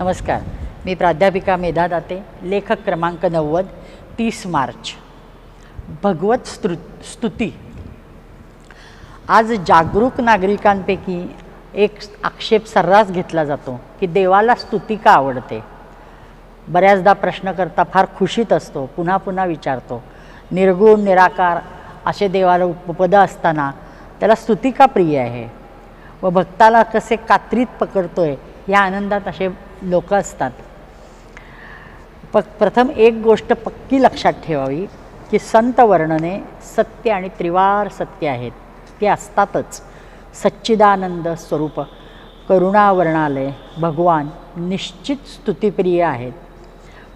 नमस्कार. मी प्राध्यापिका मेधा दाते लेखक क्रमांक नव्वद तीस मार्च. भगवत स्तृ स्तुती. आज जागरूक नागरिकांपैकी एक आक्षेप सर्रास घेतला जातो की देवाला स्तुती का आवडते? बऱ्याचदा प्रश्नकर्ता फार खुशीत असतो पुन्हा पुन्हा विचारतो. निर्गुण निराकार असे देवाला उपपदं असताना त्याला स्तुती का प्रिय आहे? व भक्ताला कसे कात्रीत पकडतोय या आनंदात असे लोक असतात. प प्रथम एक गोष्ट पक्की लक्षात ठेवावी की संत वर्णने सत्य आणि त्रिवार सत्य आहेत. ते असतातच. सच्चिदानंद स्वरूप करुणा वर्णालय भगवान निश्चित स्तुतिप्रिय आहेत.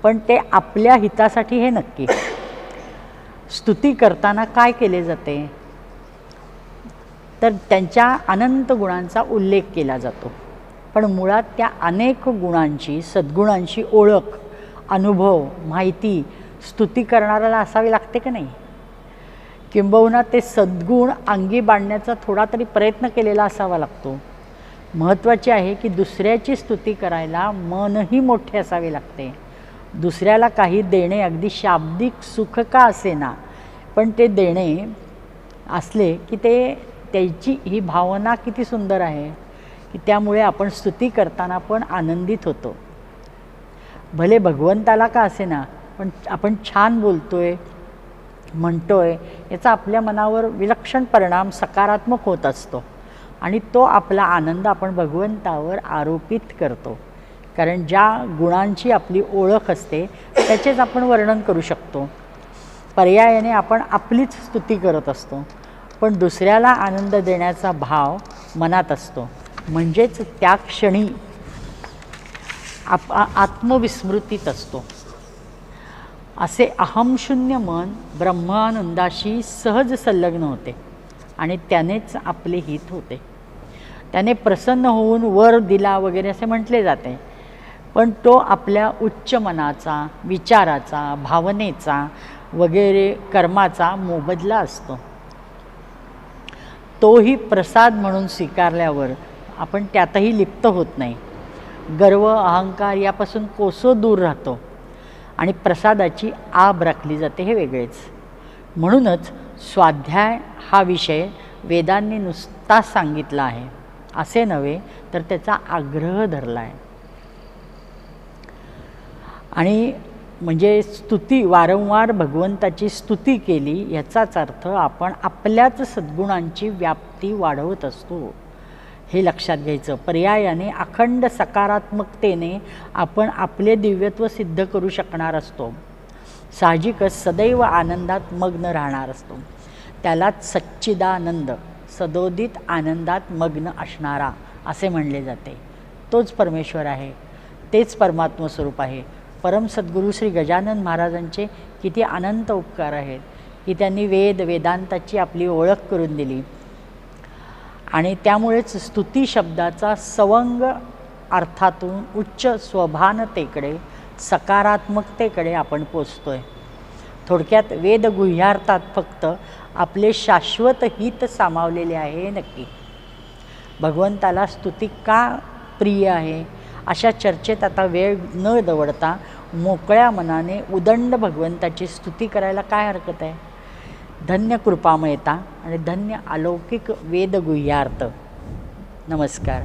पण ते आपल्या हितासाठी हे नक्की. स्तुती करताना काय केले जाते? तर त्यांच्या अनंत गुणांचा उल्लेख केला जातो. पण मुळात त्या अनेक गुणांची सद्गुणांची ओळख अनुभव माहिती स्तुती करणाऱ्याला असावी लागते का नाही? किंबहुना ते सद्गुण अंगी बांधण्याचा थोडा तरी प्रयत्न केलेला असावा लागतो. महत्त्वाचे आहे की दुसऱ्याची स्तुती करायला मनही मोठे असावे लागते. दुसऱ्याला काही देणे अगदी शाब्दिक सुख का असेना पण ते देणे असले की ते त्याची ही भावना किती सुंदर आहे. की त्यामुळे आपण स्तुती करताना पण आनंदित होतो. भले भगवंताला का असे ना पण आपण छान बोलतो आहे म्हणतो आहे याचा आपल्या मनावर विलक्षण परिणाम सकारात्मक होत असतो आणि तो आपला आनंद आपण भगवंतावर आरोपित करतो. कारण ज्या गुणांची आपली ओळख असते त्याचेच आपण वर्णन करू शकतो. पर्यायाने आपण आपलीच स्तुती करत असतो पण दुसऱ्याला आनंद देण्याचा भाव मनात असतो. म्हणजेच त्या क्षणी आप आत्मविस्मृतीत असतो. असे अहमशून्य मन ब्रह्मानंदाशी सहज संलग्न होते आणि त्यानेच आपले हित होते. त्याने प्रसन्न होऊन वर दिला वगैरे असे म्हटले जाते. पण तो आपल्या उच्च मनाचा विचाराचा भावनेचा वगैरे कर्माचा मोबदला असतो. तोही प्रसाद म्हणून स्वीकारल्यावर आपण त्यातही लिप्त होत नाही. गर्व अहंकार यापासून कोसो दूर राहतो आणि प्रसादाची आब राखली जाते हे वेगळेच. म्हणूनच स्वाध्याय हा विषय वेदांनी नुसता सांगितला आहे. असे नव्हे तर त्याचा आग्रह धरला आहे. आणि म्हणजे स्तुती वारंवार भगवंताची स्तुती केली याचाच अर्थ आपण आपल्याच सद्गुणांची व्याप्ती वाढवत असतो. हे लक्षात घ्यायचं. पर्यायाने अखंड सकारात्मकतेने आपण आपले दिव्यत्व सिद्ध करू शकणार असतो. साहजिकच सदैव आनंदात मग्न राहणार असतो. त्यालाच सच्चिदानंद सदोदित आनंदात मग्न असणारा असे म्हणले जाते. तोच परमेश्वर आहे. तेच परमात्म स्वरूप आहे. परम सद्गुरू श्री गजानन महाराजांचे किती अनंत उपकार आहेत. की त्यांनी वेद वेदांताची आपली ओळख करून दिली. आणि त्यामुळेच स्तुती शब्दाचा सवंग अर्थातून उच्च स्वभानतेकडे सकारात्मकतेकडे आपण पोचतो आहे थोडक्यात वेद गुह्यार्थात फक्त आपले शाश्वत हित सामावलेले आहे नक्की. भगवंताला स्तुती का प्रिय आहे? अशा चर्चेत आता वेळ न दवडता मोकळ्या मनाने उदंड भगवंताची स्तुती करायला काय हरकत आहे? धन्य कृपामयता आणि धन्य अलौकिक वेदगुह्यार्थ. नमस्कार.